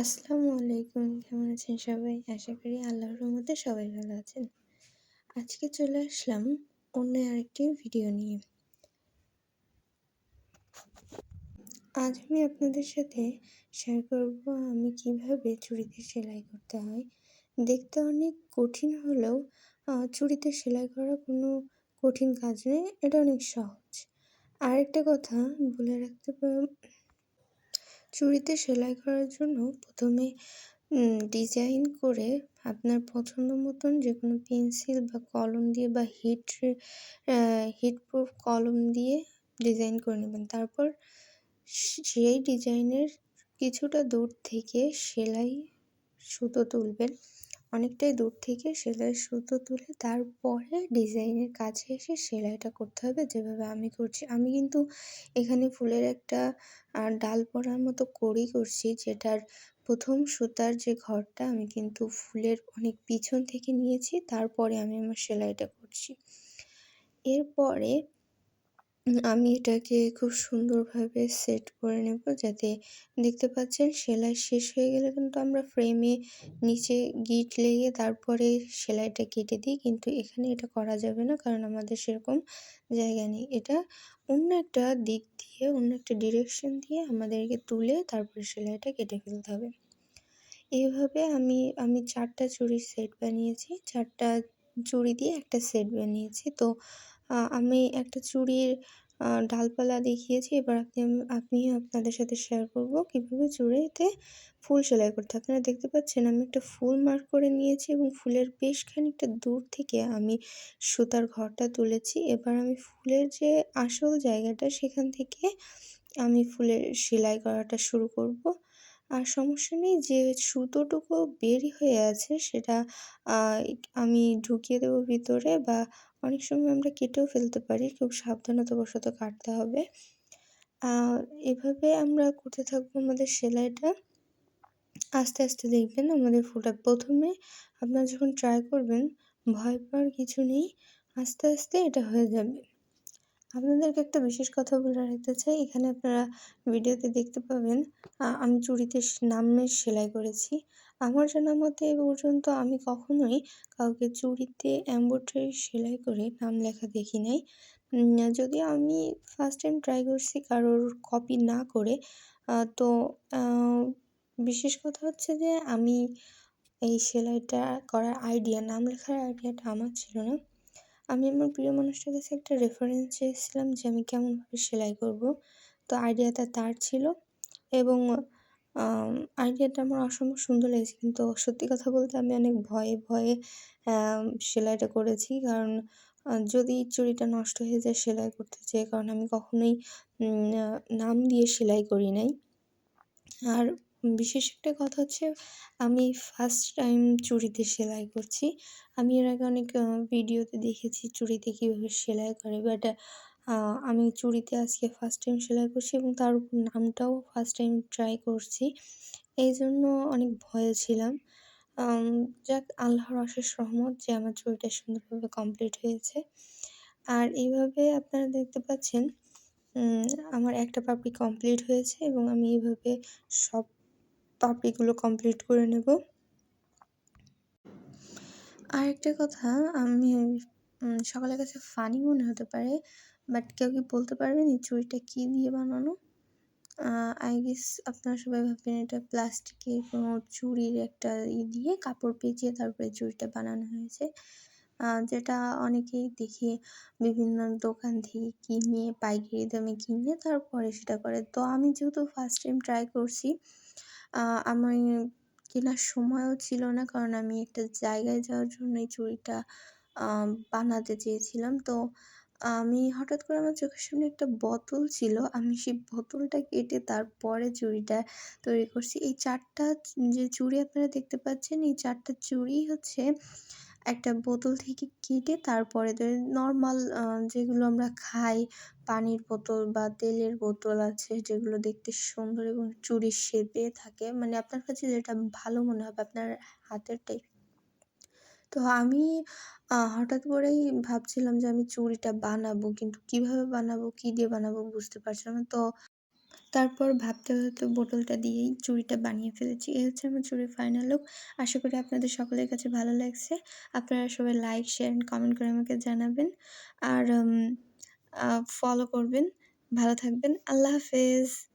আসসালামু আলাইকুম, কেমন আছেন সবাই? আশা করি আল্লাহর রহমতে সবাই ভালো আছেন। আজকে চলে আসলাম অন্য আরেকটি ভিডিও নিয়ে। আজ আমি আপনাদের সাথে শেয়ার করব আমি কীভাবে চুড়িতে সেলাই করতে হয়। দেখতে অনেক কঠিন হলেও চুড়িতে সেলাই করা কোনো কঠিন কাজ নেই এটা অনেক সহজ। আরেকটা কথা বলে রাখতে চুড়িতে সেলাই করার জন্য প্রথমে ডিজাইন করে আপনার পছন্দ মতন যে কোনো পেন্সিল বা কলম দিয়ে বা হিট হিট প্রুফ কলম দিয়ে ডিজাইন করে নেবেন। তারপর সেই ডিজাইনের কিছুটা দূর থেকে সেলাই সুতো তুলবেন। অনেকটাই দূর থেকে সেলাই সুতো তুলে তারপরে ডিজাইনের কাছে এসে সেলাইটা করতে হবে। যেভাবে আমি করছি, আমি কিন্তু এখানে ফুলের একটা ডাল পরার মতো করি করছি, যেটার প্রথম সুতার যে ঘরটা আমি কিন্তু ফুলের অনেক পিছন থেকে নিয়েছি, তারপরে আমি আমার সেলাইটা করছি। এরপরে আমি এটাকে খুব সুন্দরভাবে সেট করে নেব যাতে দেখতে পাচ্ছেন সেলাই শেষ হয়ে গেলে কিন্তু আমরা ফ্রেমে নিচে গিট লেগে তারপরে সেলাইটা কেটে দিই। কিন্তু এখানে এটা করা যাবে না কারণ আমাদের সেরকম জায়গা নেই। এটা অন্য একটা দিক দিয়ে, অন্য একটা ডিরেকশন দিয়ে আমাদেরকে তুলে তারপরে সেলাইটা কেটে ফেলতে হবে। এইভাবে আমি আমি চারটা চুড়ির সেট বানিয়েছি। চারটা চুড়ি দিয়ে একটা সেট বানিয়েছি। তো আমি একটা চুড়ির ডালপালা দেখিয়েছি। এবার আপনি আমি আপনাদের সাথে শেয়ার করব কীভাবে চুড়িতে ফুল সেলাই করতে আপনারা দেখতে পাচ্ছেন আমি একটা ফুল মার্ক করে নিয়েছি এবং ফুলের বেশ খানিকটা দূর থেকে আমি সুতার ঘরটা তুলেছি। এবার আমি ফুলের যে আসল জায়গাটা, সেখান থেকে আমি ফুলের সেলাই করাটা শুরু করব। আর সমস্যা নেই যে সুতোটুকু বের হয়ে আছে, সেটা আমি ঢুকিয়ে দেবো ভিতরে বা অনেক সময় আমরা কেটেও ফেলতে পারি, খুব সাবধানতাবশত কাটতে হবে। আর এভাবে আমরা করতে থাকব আমাদের সেলাইটা। আস্তে আস্তে দেখবেন আমাদের ফুটা প্রথমে আপনারা যখন ট্রাই করবেন, ভয় পাওয়ার কিছু নেই, আস্তে আস্তে এটা হয়ে যাবে। আপনাদেরকে একটা বিশেষ কথা বলে রাখতে চাই। এখানে আপনারা ভিডিওতে দেখতে পাবেন আমি চুড়িতে নামের সেলাই করেছি। আমার জানা মতে এ পর্যন্ত আমি কখনোই কাউকে চুড়িতে এম্ব্রয়ডারি সেলাই করে নাম লেখা দেখি নাই। যদিও আমি ফার্স্ট টাইম ট্রাই করছি কারোর কপি না করে তো বিশেষ কথা হচ্ছে যে আমি এই সেলাইটা করার আইডিয়া নাম লেখার আইডিয়াটা আমার ছিল না। আমি আমার প্রিয় মানুষটার কাছে একটা রেফারেন্স চেয়েছিলাম যে আমি কেমনভাবে সেলাই করব। তো আইডিয়াটা তার ছিল এবং আইডিয়াটা আমার অসম্ভব সুন্দর লেগেছে। কিন্তু সত্যি কথা বলতে আমি অনেক ভয়ে ভয়ে সেলাইটা করেছি। কারণ যদি চুড়িটা নষ্ট হয়ে যায় সেলাই করতে চাই কারণ আমি কখনোই নাম দিয়ে সেলাই করি নাই। আর বিশেষ একটা কথা হচ্ছে, আমি ফার্স্ট টাইম চুড়িতে সেলাই করছি। আমি এর আগে অনেক ভিডিওতে দেখেছি চুড়িতে কীভাবে সেলাই করে বাট আমি চুড়িতে আজকে ফার্স্ট টাইম সেলাই করছি এবং তার উপর নামটাও ফার্স্ট টাইম ট্রাই করছি। এই জন্য অনেক ভয়ে ছিলাম। যাক, আল্লাহর অশেষ রহমত যে আমার চুড়িটা সুন্দরভাবে কমপ্লিট হয়েছে। আর এইভাবে আপনারা দেখতে পাচ্ছেন আমার একটা পাপড়ি কমপ্লিট হয়েছে এবং আমি এইভাবে সব পাপড়িগুলো কমপ্লিট করে নেব। আরেকটা কথা, আমি সকলের কাছে ফানি মনে হতে পারে বাট কেউ কি বলতে পারবেন এই চুড়িটা কী দিয়ে বানানো? আই গেস আপনারা সবাই ভাববেন এটা প্লাস্টিকের কোনো চুড়ির একটা ই দিয়ে কাপড় পেঁচিয়ে তারপরে চুড়িটা বানানো হয়েছে। যেটা অনেকেই দেখে বিভিন্ন দোকান থেকে কিনে, পাইকারি দামে কিনে তারপরে সেটা করে। তো আমি যেহেতু ফার্স্ট টাইম ট্রাই করছি আমার কেনার সময়ও ছিল না। কারণ আমি একটা জায়গায় যাওয়ার জন্য এই চুড়িটা বানাতে চেয়েছিলাম। তো আমি হঠাৎ করে আমার চোখের সামনে একটা বোতল ছিল। আমি সেই বোতলটা কেটে তারপরে চুড়িটা তৈরি করছি। এই চারটা যে চুড়ি আপনারা দেখতে পাচ্ছেন, এই চারটা চুড়ি হচ্ছে একটা বোতল থেকে কেটে তারপরে নর্মাল যেগুলো আমরা খাই, পানির বোতল বা তেলের বোতল আছে যেগুলো দেখতে সুন্দর এবং চুড়ির শেপে থাকে মানে আপনার কাছে যেটা ভালো মনে হবে আপনার হাতেরটাই তো আমি হঠাৎ করেই ভাবছিলাম যে আমি চুড়িটা বানাবো, কিন্তু কীভাবে বানাবো, কী দিয়ে বানাবো বুঝতে পারছিলাম না। তো তারপর ভাবতে ভাবতে বোতলটা দিয়েই চুরিটা বানিয়ে ফেলেছি। এই হচ্ছে আমার চুরির ফাইনাল লুক আশা করি আপনাদের সকলের কাছে ভালো লাগছে। আপনারা সবাই লাইক শেয়ার অ্যান্ড কমেন্ট করে আমাকে জানাবেন। আর ফলো করবেন। ভালো থাকবেন। আল্লাহ হাফেজ।